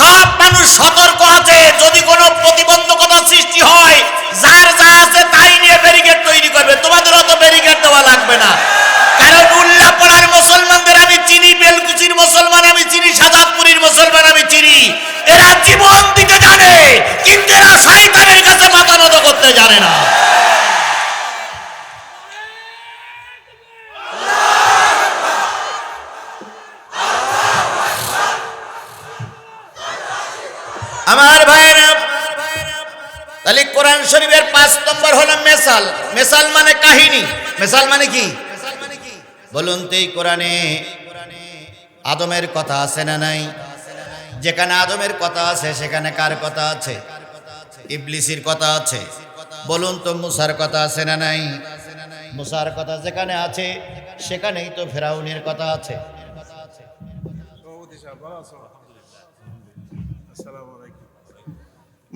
সব মানুষ সতর্ক আছে। যদি কোনো প্রতিবন্ধকতা সৃষ্টি হয়, যার যা আছে তাই নিয়ে ব্যারিকেড তৈরি করবে। তোমাদের অত ব্যারিকেড দেওয়া লাগবে না। কারণ উল্লাপাড়ার মুসলমানদের আমি চিনি, বেলকুচির মুসলমান আমি চিনি সাজাদপুরীর মুসলমান আমি চিনি। এরা জীবন দিতে জানে, কিন্তু এরা শয়তানের কাছে মাথা নত করতে জানে না। তাহলে কোরআন শরীফের পাঁচ নম্বর হলো মেসাল। মেসাল মানে কাহিনী। মেসাল মানে কি? বলুন তো এই কোরআনে আদমের কথা আছে না নাই? যেখানে আদমের কথা আছে, সেখানে কার কথা আছে? ইবলিসির কথা আছে। বলুন তো মুসার কথা আছে না নাই? মুসার কথা যেখানে আছে, সেখানেই তো ফেরাউনের কথা আছে।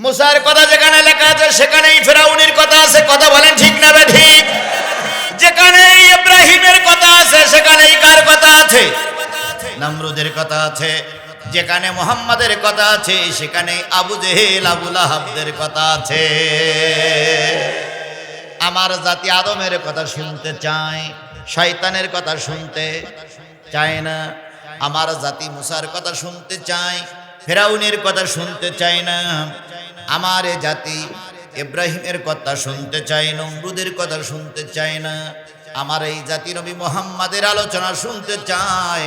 মুসার কথা যেখানে লেখা আছে, সেখানেই ফেরাউনের কথা আছে। কথা বলেন ঠিক না ঠিক? যেখানে ইব্রাহিমের কথা আছে, সেখানেই কার কথা আছে? নমরুদের কথা আছে, যেখানে মোহাম্মদের কথা আছে সেখানে আবু জেহেল আবুল আহাবদের কথা আছে। আমার জাতি আদমের কথা শুনতে চায়, শয়তানের কথা শুনতে চায় না। আমার জাতি মুসার কথা শুনতে চায় ফেরাউনের কথা শুনতে চায় না। আমার জাতি ইব্রাহিমের কথা শুনতে চায় নমরুদের কথা শুনতে চায় না। আমার এই জাতি নবী মোহাম্মদের আলোচনা শুনতে চায়,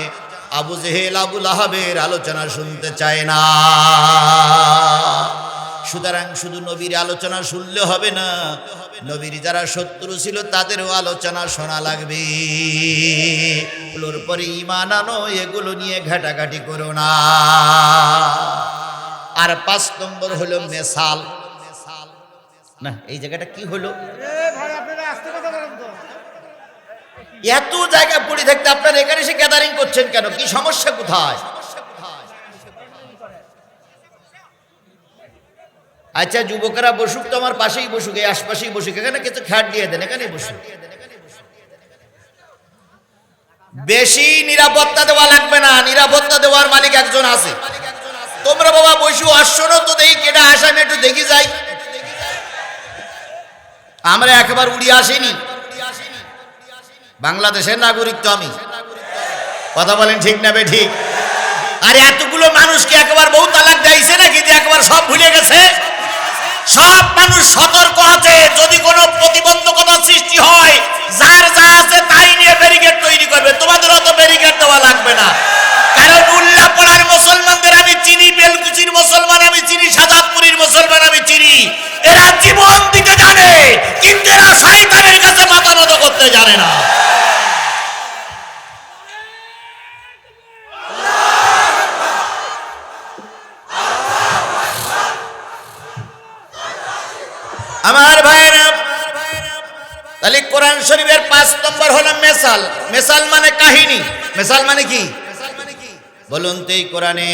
আবু জেহেল আবুল আহাবের আলোচনা শুনতে চায় না। সুতরাং শুধু নবীর আলোচনা শুনলে হবে না নবীর যারা শত্রু ছিল তাদেরও আলোচনা শোনা লাগবে। পরে ইমান আনো, এগুলো নিয়ে ঘাটাঘাটি করো না। আর পাঁচ নম্বর হলো মেসাল না, এই জায়গাটা কি হলো? এত জায়গা পড়ে থাকতে আপনারা এখানে এসে গ্যাদারিং করছেন কেন? কি সমস্যা কোথায়? আচ্ছা যুবকেরা বসুক তো আমার পাশেই বসুক, এই আশপাশেই বসুক, এখানে কিছু খ্যাট দিয়ে দেন এখানে বসুক। বেশি নিরাপত্তা দেওয়া লাগবে না, নিরাপত্তা দেওয়ার মালিক একজন আছে। তোমরা বাবা বসু, আসছো তো দেখি কেটা আসামি একটু দেখি যাই। আমরা একবার উড়িয়ে আসিনি। বাংলাদেশের নাগরিক তো আমি। কথা বলেন ঠিক না বে ঠিক? আর এতগুলো মানুষকে একবার বহু তালাক দিয়েছে নাকি যে একবার সব ভুলে গেছে সব মানুষ সতর্ক আছে যদি কোনো প্রতিবন্ধকতা সৃষ্টি হয়, যার যা আছে তাই নিয়ে ব্যারিকেড তৈরি করবে। তোমাদের অত ব্যারিকেড দেওয়া লাগবে না। কারণ উল্লাপাড়ার মুসলমানদের আমি চিনি, বেলকুচির মুসলমান আমি চিনি সাজাদপুরীর মুসলমান আমি চিনি। এরা জীবন দিতে জানে, কিন্তু এরা শয়তানের কাছে মাথা নত করতে জানে না। আমার ভাইয়েরা, তাহলে কোরআন শরীফের পাঁচ নম্বর হলো মেসাল। মেসাল মানে কাহিনী। মেসাল মানে কি? বলুন তো এই কোরআনে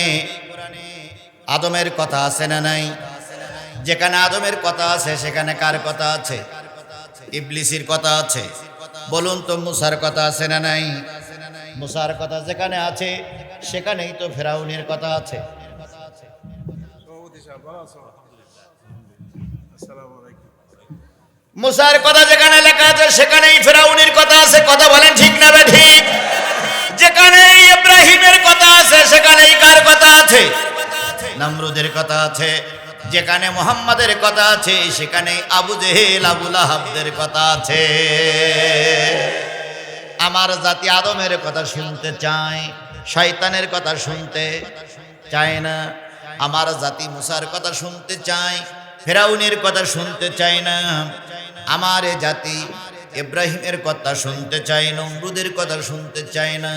আদমের কথা আছে না নাই? যেখানে আদমের কথা আছে, সেখানে কার কথা আছে? ইবলিসির কথা আছে। বলুন তো মুসার কথা আছে না নাই? মুসার কথা যেখানে আছে, সেখানেই তো ফেরাউনের কথা আছে। মুসার কথা যেখানে লেখা আছে, সেখানেই ফেরাউনের কথা আছে। কথা বলেন ঠিক না ঠিক? যেখানে ইব্রাহিমের কথা আছে, সেখানেই কার কথা আছে? নমরুদের কথা আছে, যেখানে মোহাম্মদের কথা আছে সেখানে আবু জেহেল আবুল আহাবদের কথা আছে। আমার জাতি আদমের কথা শুনতে চায়, শয়তানের কথা শুনতে চায় না। আমার জাতি মুসার কথা শুনতে চায় ফেরাউনের কথা শুনতে চায় না। আমার জাতি ইব্রাহিমের কথা শুনতে চায় নমরুদের কথা শুনতে চায় না।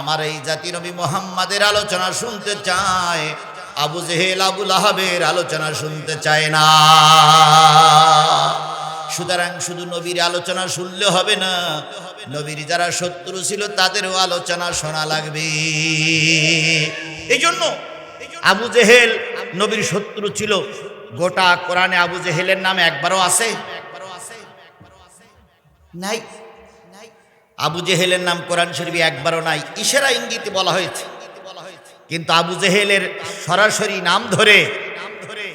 আমার এই জাতি নবী মোহাম্মদের আলোচনা শুনতে চায়, আবু জেহেল আবুল আহাবের আলোচনা শুনতে চায় না। সুতরাং শুধু নবীর আলোচনা শুনলে হবে না, নবীর যারা শত্রু ছিল তাদেরও আলোচনা শোনা লাগবে। এই জন্য আবু জেহেল নবীর শত্রু ছিল গোটা কোরআনে আবু জেহেলের নাম একবারও আছে? নাই। আবু জেহেলের নাম কোরআন শরীফে একবারও নাই। ইশারা ইঙ্গিতে বলা হয়েছে। কিন্তু আবু জেহেলের সরাসরি নাম ধরে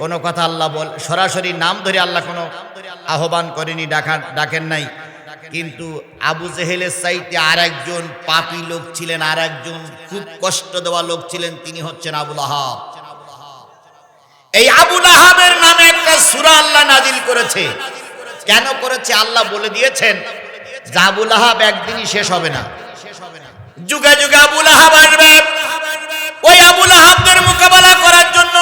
কোনো কথা আল্লাহ বল সরাসরি নাম ধরে আল্লাহ কোনো আহ্বান করেনি, ডাকা ডাকেন নাই। কিন্তু আবু জেহেলের সাইতে আর একজন পাপী লোক ছিলেন আর একজন খুব কষ্ট দেওয়া লোক ছিলেন, তিনি হচ্ছেন আবুল আহাব। এই আবুল আহাবের নামে একটা সূরা আল্লাহ নাজিল করেছে। কেন করেছে? আল্লাহ বলে দিয়েছেন, যে আবুল আহাব একদিনই শেষ হবে না। যুগে যুগে আবুল আহাব আসবে। ওই আবুল আহাবদের মোকাবেলা করার জন্য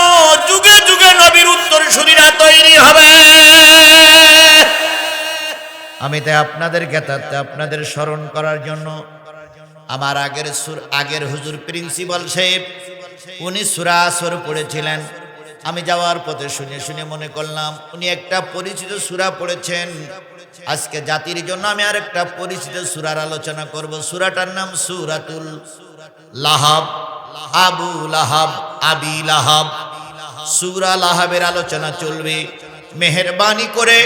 যুগে যুগে নবীর উত্তর সুরীরা তৈরি হবে। আমি তাই আপনাদের জ্ঞাতার্থে আপনাদের স্মরণ করার জন্য আমার আগের সুর আগের হুজুর প্রিন্সিপাল সাহেব, উনি সুরা আসর পড়েছিলেন। আমি যাওয়ার পথে শুনে শুনে মনে করলাম, উনি একটা পরিচিত সুরা পড়েছেন। আজকে জাতির জন্য আমি আর একটা পরিচিত সুরার আলোচনা করব। সুরাটার নাম সুরাতুল লাহাব। আবু লাহাব, আবি লাহাব। সুরা লাহাবের আলোচনা চলবে। মেহরবানি করে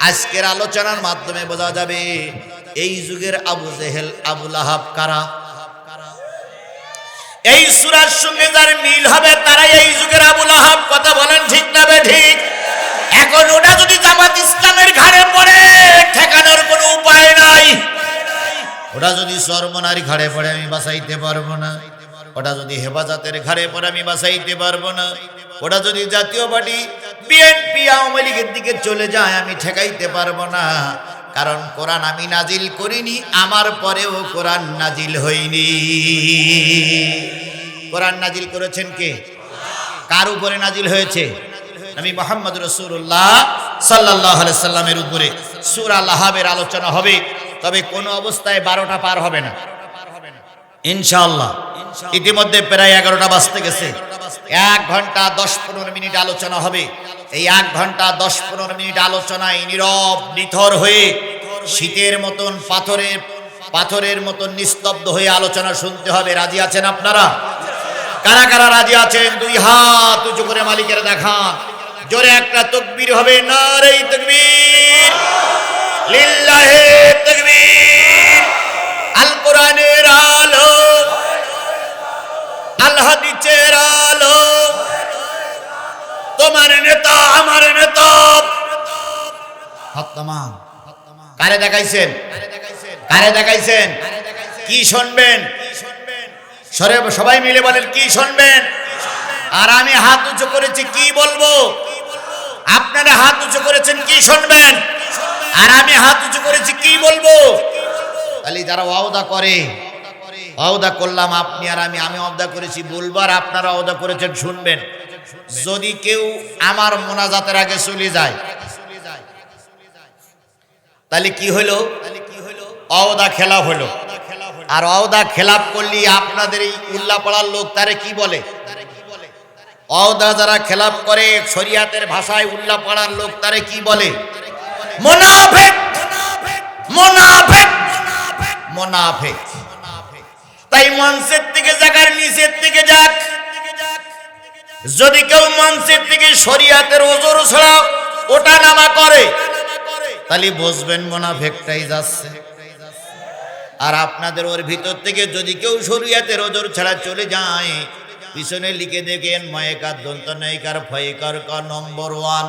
আজকের আলোচনার মাধ্যমে বোঝা যাবে, এই যুগের আবু জেহেল, আবু লাহাব কারা? এই সুরার সঙ্গে যার মিল হবে, তারাই এই যুগের আবুল আহাব। কথা বলেন ঠিক না ঠিক? এখন ওটা যদি জামাত ইসলামের ঘাড়ে পড়ে, ঠেকানোর কোনো উপায় নাই। ওটা যদি সর্বনারী ঘাড়ে পড়ে, আমি বাঁচাইতে পারব না। ওটা যদি হেফাজতের ঘাড়ে পড়ে, আমি বাঁচাইতে পারব না। ওটা যদি জাতীয় পার্টি, বিএনপি আওয়ামী লীগের দিকে চলে যায়, আমি ঠেকাইতে পারব না। কারণ কোরআন আমি নাজিল করিনি, আমার পরেও কোরআন নাজিল হয়নি। কোরআন নাজিল করেছেন কে? কার উপরে নাজিল হয়েছে? আমি মোহাম্মদ রসুল্লাহ সাল্লাহ সাল্লামের উপরে। সুরা লাহাবের আলোচনা হবে, তবে কোনো অবস্থায় বারোটা পার হবে না। ইনশাআল্লাহ। ইতিমধ্যে প্রায় এগারোটা বাজতে গেছে। এক ঘণ্টা দশ পনেরো মিনিট আলোচনা হবে। এই এক ঘণ্টা দশ পনেরো মিনিট আলোচনায় নীরব, নিথর হয়ে শীতের মতন পাথরের পাথরের মতন নিস্তব্ধ হয়ে আলোচনা শুনতে হবে। রাজি আছেন আপনারা? কারা কারা রাজি আছেন? দুই হাত উঁচু করে মালিকের দেখান জোরে একটা তকবীর হবে। নারেই তকবীর। লিল্লাহে তকবীর। আল কোরআনের আলো আল হাদিসের আলো। তোমার নেতা, আমার নেতা। হত্তমান কারে দেখাইছেন? কারে দেখাইছেন? কি শুনবেন? সরে সবাই মিলে বলেন, কি শুনবেন? আর আমি হাত উঁচু করেছি, কি বলব? আপনারা হাত উঁচু করেছেন, কি শুনবেন? আর আমি হাত উঁচু করেছি, কি বলব? তাহলে যারা ওয়াদা করে ওয়াদা করলাম আপনি আর আমি আমি অবদা করেছি বলবার আপনারা ওয়াদা করেছেন, শুনবেন। যদি কেউ আমার মোনাজাতের আগে চলে যায়, তাহলে কি হলো? অওদা খেলা হলো। আর অওদা খেলাপ করলি আপনাদের এই উল্লাপাড়ার লোক, তারে কি বলে? অওদা যারা খেলাপ করে শরিয়াতের ভাষায় উল্লাপাড়ার লোক, তারে কি বলে? মোনাফেক! মোনাফেক! মোনাফেক! তাই মঞ্চের থেকে জায়গার নিচের থেকে যাক। যদি কেউ মঞ্চের থেকে শরিয়াতের ওজোর ছাড়া ওটা নামা করে, তাহলে বসবেন বুঝবেন মোনাফেকটাই যাচ্ছে। আর আপনাদের ওর ভিতর থেকে যদি কেউ শরিয়াতের ওজোর ছাড়া চলে যায়, পিছনে লিখে দেখেন ময়কার দন্ত নয়কার ফয়কার ক, নম্বর ওয়ান।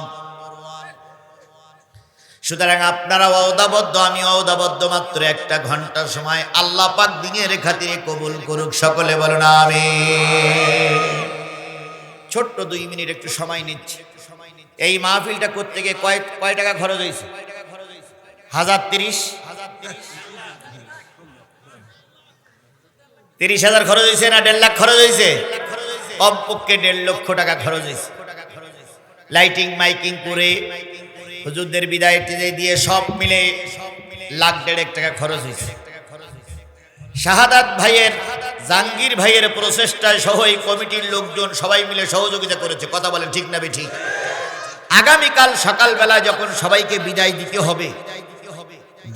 সুতরাং আপনারা অওদাবদ্ধ আমি অওদাবদ্ধ মাত্র একটা ঘণ্টা সময় আল্লাহ পাক দিনের খাতিরে কবুল করুক, সকলে বলো না আমি ছোট্ট দুই মিনিট একটু সময় নিচ্ছি। এই মাহফিলটা করতে গিয়ে কয় কয় টাকা খরচ হয়েছে? হাজার তিরিশ? তিরিশ হাজার খরচ হয়েছে না দেড় লাখ খরচ হয়েছে? কমপক্ষে দেড় লক্ষ টাকা খরচ হয়েছে। লাইটিং, মাইকিং করে হুজুরদের বিদায় টিদায় দিয়ে সব মিলে লাখ দেড়েক টাকা খরচ হয়েছে। শাহাদাত ভাইয়ের, জাহাঙ্গীর ভাইয়ের প্রচেষ্টায় সহ এই কমিটির লোকজন সবাই মিলে সহযোগিতা করেছে। কথা বলেন ঠিক না ঠিক? আগামীকাল সকালবেলা যখন সবাইকে বিদায় দিতে হবে,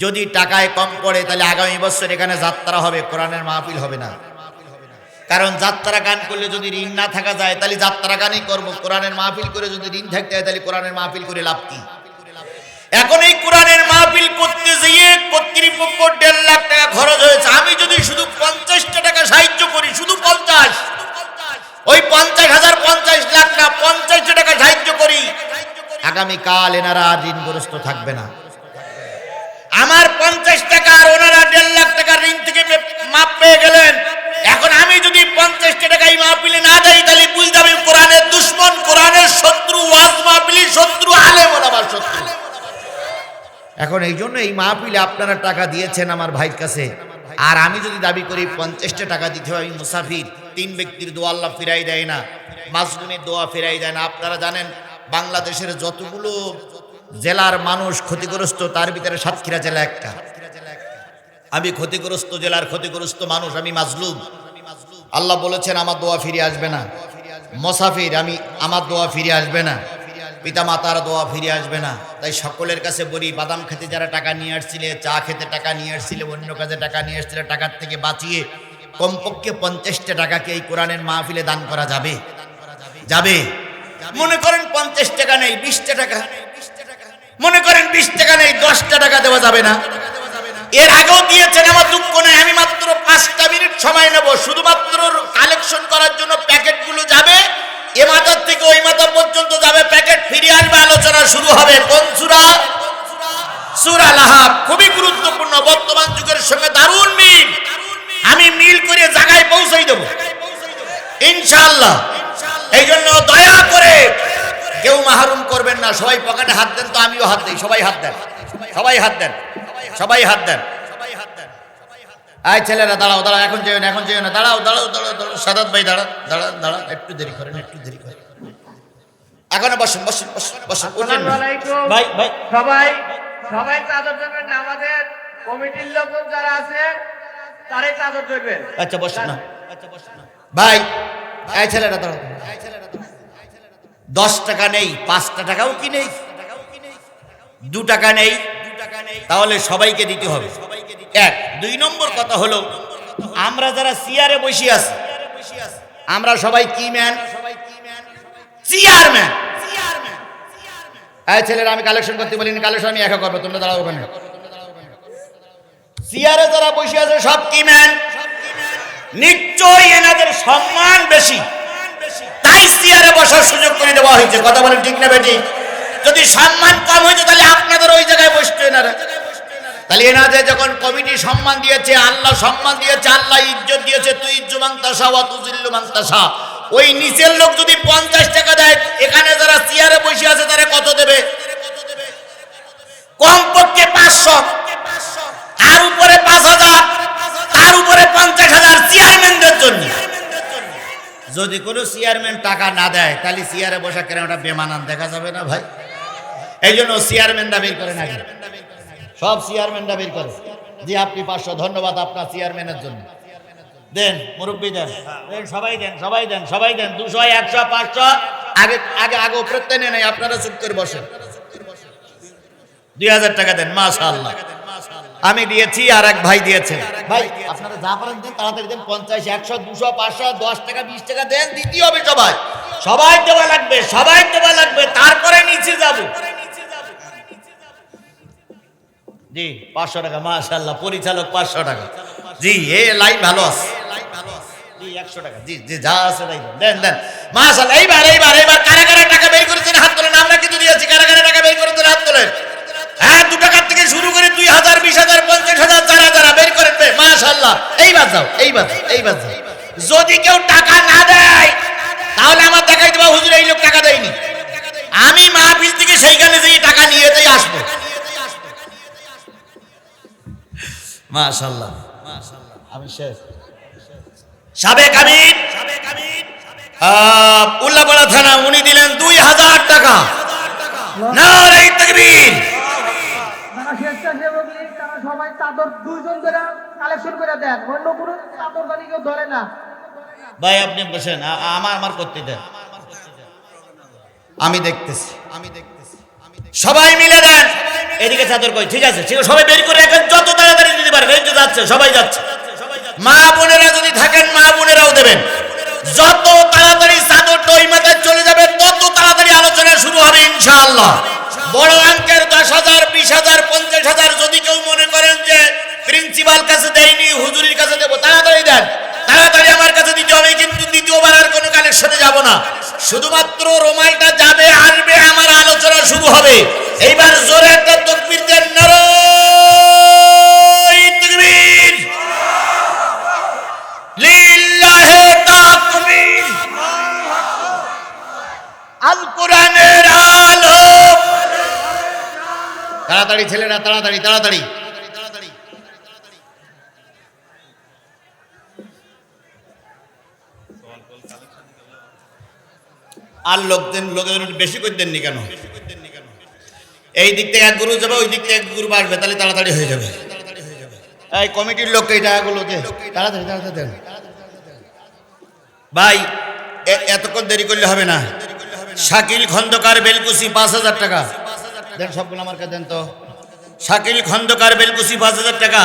যদি টাকায় কম পড়ে, তাহলে আগামী বছর এখানে যাত্রা হবে, কোরআনের মাহফিল হবে না। কারণ যাত্রা গান করলে যদি ঋণ না থাকা যায়, তাহলে যাত্রা গানই করব। কোরআনের মাহফিল করে যদি ঋণ থাকতে হয়, তাহলে কোরআনের মাহফিল করে লাভ কি? এখন এই কোরআনের মাহফিল করতে গিয়ে কর্তৃপক্ষ দেড় লাখ টাকা খরচ হয়েছে। আমি যদি শুধু পঞ্চাশটা টাকা সাহায্য করি, শুধু পঞ্চাশ। ওই পঞ্চাশ হাজার পঞ্চাশ লাখ না পঞ্চাশ টাকা সাহায্য করি। আগামীকাল এনারা ঋণগ্রস্ত থাকবে না। আমার পঞ্চাশ টাকা আর ওনারা দেড় লাখ টাকার ঋণ থেকে মাপ পেয়ে গেলেন। এখন আমি যদি পঞ্চাশটা টাকা এই মাহফিলে না দেই, তাহলে বুঝতে হবে কোরআনের দুশ্মন, কোরআনের শত্রু, ওয়াজ মাহফিলের শত্রু, আলেম ওলামার শত্রু। এখন এই জন্য এই মাহফিলে আপনারা টাকা দিয়েছেন আমার ভাইয়ের কাছে। আর আমি যদি দাবি করি পঞ্চাশটা টাকা দিতে হয়, আমি মুসাফির। তিন ব্যক্তির দোয়া আল্লাহ ফিরাই দেয় না মাসরুমের দোয়া ফিরাই দেয় না। আপনারা জানেন, বাংলাদেশের যতগুলো জেলার মানুষ ক্ষতিগ্রস্ত, তার ভিতরে সাতক্ষীরা জেলা একটা। আমি ক্ষতিগ্রস্ত জেলার ক্ষতিগ্রস্ত মানুষ, আমি মাজলুম। আল্লাহ বলেছেন, আমার দোয়া ফিরে আসবে না। মোসাফির, আমি, আমার দোয়া ফিরে আসবে না। পিতা মাতার দোয়া ফিরে আসবে না। তাই সকলের কাছে বলি, বাদাম খেতে যারা টাকা নিয়ে আসছিলে, চা খেতে টাকা নিয়ে আসছিলে, অন্য কাজে টাকা নিয়ে আসছিলে, টাকার থেকে বাঁচিয়ে কমপক্ষে পঞ্চাশটা টাকাকে এই কোরআনের মাহফিলে দান করা যাবে। যাবে। মনে করেন পঞ্চাশ টাকা নেই, বিশটা টাকা। মনে করেন বিশ টাকা নেই, দশটা টাকা দেওয়া যাবে না। এর আগেও দিয়েছেন, আমার দুঃখ নেই, আমি মাত্র পাঁচটা মিনিট সময় নেব। শুধুমাত্র কালেকশন করার জন্য প্যাকেটগুলো যাবে। এ থেকে ওই মাথা পর্যন্ত যাবে, প্যাকেট ফিরে আসবে আলোচনা শুরু হবে। কোন সুরা? সুরা খুবই গুরুত্বপূর্ণ, বর্তমান যুগের সঙ্গে দারুণ মিল। আমি মিল করে জায়গায় পৌঁছাই দেব। ইনশাআল্লাহ। এই জন্য দয়া করে কেউ মাহরুম করবেন না। সবাই পকেটে হাত দেন তো, আমিও হাত দিই। সবাই হাত দেন। সবাই হাত দেন। সবাই হাত দেন। আয় ছেলেরা দাঁড়াও দাঁড়াও এখন যেও না এখন যেও না দাঁড়াও দাঁড়াও দাঁড়াও দাঁড়াও সাদাত ভাই দাঁড়া দাঁড়া দাঁড়া একটু দেরি করেন একটু দেরি করেন। এখনও বসুন বসুন বসুন বসুন উঠেন। আসসালামু আলাইকুম। ভাই ভাই। সবাই সবাই চাদর দেবেন না আমাদের কমিটির লোক যারা আছে তারাই চাদর দেবেন। আচ্ছা বসুন না। আচ্ছা বসুন না। ভাই এই ছেলেটা দাঁড়াও। দশ টাকা নেই পাঁচটা টাকাও কি নেই? দু টাকা নেই তাহলে সবাইকে দিতে হবে। এক দুই নম্বর কথা হলো, আমরা যারা চেয়ারে বসে আছি, আমরা সবাই কি ম্যান? চেয়ারম্যান এই ছেলেরা, আমি কালেকশন করতে বলিনি কালেকশন আমি একা করব, তোমরা দাঁড়াও ওখানে। চেয়ারে যারা বসে আছে, সব কি ম্যান? নিশ্চয়ই এনাদের সম্মান বেশি। তাই চেয়ারে বসার সুযোগ করে দেওয়া হয়েছে। কথা বলেন ঠিক না বেটি? যদি সম্মান কম হয়েছে, তাহলে আপনাদের ওই জায়গায় বসতো এনারা। তাহলে এনাদের যখন কমিটি সম্মান দিয়েছে, আল্লাহ সম্মান দিয়েছে, আল্লাহ ইজ্জত দিয়েছে, তুই ইজ্জু মাংতাসা ওয়া তুজিল্লু মাংতাসা ওই নিচের লোক যদি পঞ্চাশ টাকা দেয়, এখানে যারা চেয়ারে বসে আছে, তারা কত দেবে? কমপক্ষে পাঁচশো। আর উপরে পাঁচ হাজার। তার উপরে পঞ্চাশ হাজার চেয়ারম্যানদের জন্য। যদি কোনো চেয়ারম্যান টাকা না দেয়, তাহলে চেয়ারে বসা কেন? ওটা বেমানান, দেখা যাবে না ভাই? এই জন্য চেয়ারম্যানরা বের করে না। সব চেয়ারম্যানরা বের করে। জি আপনি পাঁচশো। ধন্যবাদ আপনার চেয়ারম্যানের জন্য। দেন মুরব্বী দেন। দেন, সবাই দেন সবাই দেন সবাই দেন। দুশো একশো পাঁচশো। আগে আগে আগে প্রত্যেক নেই নাই আপনারা চুপ করে বসেন। দুই হাজার টাকা দেন মাশাআল্লাহ। আমি দিয়েছি আর এক ভাই দিয়েছেন ভাই আপনারা যা পারেন দেন তাড়াতাড়ি দেন। পঞ্চাশ একশো দুশো পাঁচশো দশ টাকা বিশ টাকা দেন দিতে হবে সবাই। সবাই দেওয়া লাগবে সবাই দেওয়া লাগবে তারপরে নিচে যাব। জি, পাঁচশো টাকা মাশাল্লাহ পরিচালক পাঁচশো টাকা। জি, এ লাইন ভালো আছে। একশো টাকা, জি জি, যা এইবার এইবার এইবার টাকা বের করেছেন, হাত আমরা টাকা বের হাত হ্যাঁ থেকে শুরু করে দুই হাজার, বিশ হাজার, পঞ্চাশ হাজার বের যদি কেউ টাকা না দেয়, তাহলে আমার দেখাই দেবা হুজুর, এই লোক টাকা দেয়নি। আমি মাহফিল থেকে সেইখানে যেই টাকা নিয়েতেই আসব। মাশাল্লাহ আমি শেষ। সাবেক আমির। আহ, উল্লাপাড়া থানা উনি দিলেন দুই হাজার টাকা। নারাই তাকবীর। সবাই চাদর দুইজন করে কালেকশন করে দেন। অন্য কোনো চাদর কেউ ধরে না। ভাই আপনি বসেন আমার আমার করতে দেন। আমি দেখতেছি আমি দেখতেছি। সবাই মিলে দেন। এদিকে চাদর কই, ঠিক আছে, ঠিক সবাই বের করে রাখেন, যত তাড়াতাড়ি দিতে পারেন এই তো যাচ্ছে, সবাই যাচ্ছে। মা বোনেরা যদি থাকেন, মা বোনেরাও দেবেন। যত তাড়াতাড়ি চাদরটা ওই মাথায় চলে যাবে, তত তাড়াতাড়ি আলোচনা শুরু হবে, ইনশাআল্লাহ। বড় অঙ্কের দশ হাজার, বিশ হাজার, পঞ্চাশ হাজার, যদি কেউ মনে করেন যে প্রিন্সিপাল কাছে দেয়নি, হুজুরির কাছে দেবো, তাড়াতাড়ি দেন। তাড়াতাড়ি আমার কাছে দিতে হবে, কিন্তু দ্বিতীয়বার আর কোনো কালেকশন যাব না। শুধুমাত্র রোমালটা যাবে, আসবে, আমার আলোচনা শুরু হবে। এইবার জোরে একটা তকবির দেন তাকবীর। তাড়াতাড়ি ছেলেরা, তাড়াতাড়ি তাড়াতাড়ি। আর লোক দেন লোকের একটু বেশি করে দেননি কেন? এই দিক থেকে এক গুরু যাবে, ওই দিক থেকে এক গুরু আসবে তাহলে তাড়াতাড়ি হয়ে যাবে। এই কমিটির লোককে এই টাকাগুলো দে তাড়াতাড়ি তাড়াতাড়ি ভাই এতক্ষণ দেরি করলে হবে না। শাকিল খন্দকার বেলকুসি পাঁচ হাজার টাকা। দেন সবগুলো আমার কাছে, দেন তো। শাকিল খন্দকার বেলকুসি পাঁচ হাজার টাকা।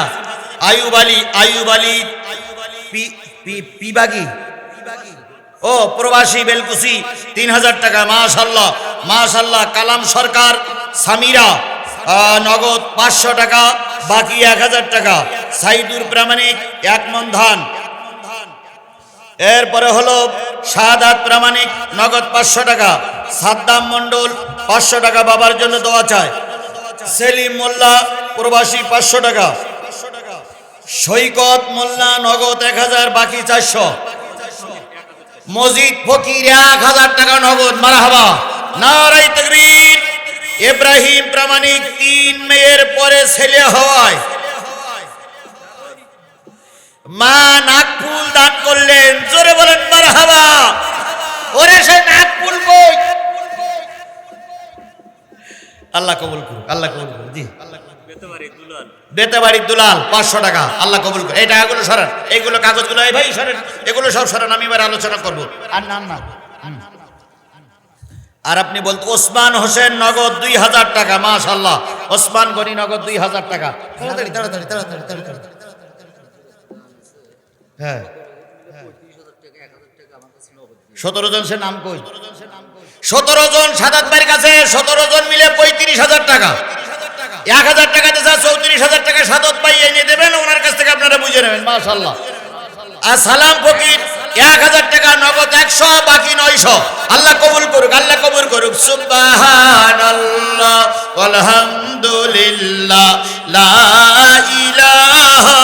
আয়ুব আলী আয়ুব আলী, পি- পি- পিবাগি ও প্রবাসী বেলকুসি, তিন হাজার টাকা মাশাল্লাহ মাশাল্লাহ কালাম সরকার, সামিরা নগদ পাঁচশো টাকা, বাকি এক হাজার টাকা, সাইদুর প্রামাণিক, এক মন ধান। এরপরে হলো শাহাদাত প্রামাণিক, নগদ পাঁচশো টাকা, সাদ্দাম মণ্ডল, পাঁচশো টাকা বাবার জন্য দেওয়া চায়। সেলিম মোল্লা, প্রবাসী, পাঁচশো টাকা। সৈকত মোল্লা, নগদ এক হাজার, বাকি চারশো। মজিদ ফকির এক হাজার টাকা নগদ, মারাহাবা। নারাই তকবীর। ইব্রাহিম প্রামাণিক তিন মেয়ের পরে ছেলে হওয়ায় মা নাকফুল দান করলেন, জোরে বলেন, মারহাবা। ওরে সে নাকফুল কই? আল্লাহ কবুল করুক, আল্লাহ কবুল করুক, জি। বেতেবাড়ির দুলাল। পাঁচশো টাকা। আল্লাহ কবুল এই টাকাগুলো সরান। এইগুলো কাগজগুলো, এই ভাই সরেন। এগুলো সব সরান, আমি এবার আলোচনা করব। আর নাম না। আর আপনি বলতে, ওসমান হোসেন নগদ দুই হাজার টাকা মাশাল্লাহ ওসমান গনি নগদ দুই হাজার টাকা। তাড়াতাড়ি তাড়াতাড়ি তাড়াতাড়ি। হ্যাঁ। সতেরো জন সে নাম কই? সতেরো জন সাদাত ভাইয়ের কাছে সতেরো জন মিলে পঁয়ত্রিশ হাজার টাকা। এক হাজার টাকা স্যার চৌত্রিশ হাজার টাকা সাদত পাইয়ে এনে দেবেন ওনার কাছ থেকে আপনারা বুঝে নেবেন। মাশাল্লাহ আর সালাম ফকির এক হাজার টাকা নগদ একশো বাকি নয়শো। আল্লাহ কবুল করুক আল্লাহ কবুল করুক। সুবাহান আলহামদুলিল্লাহ লা ইলাহা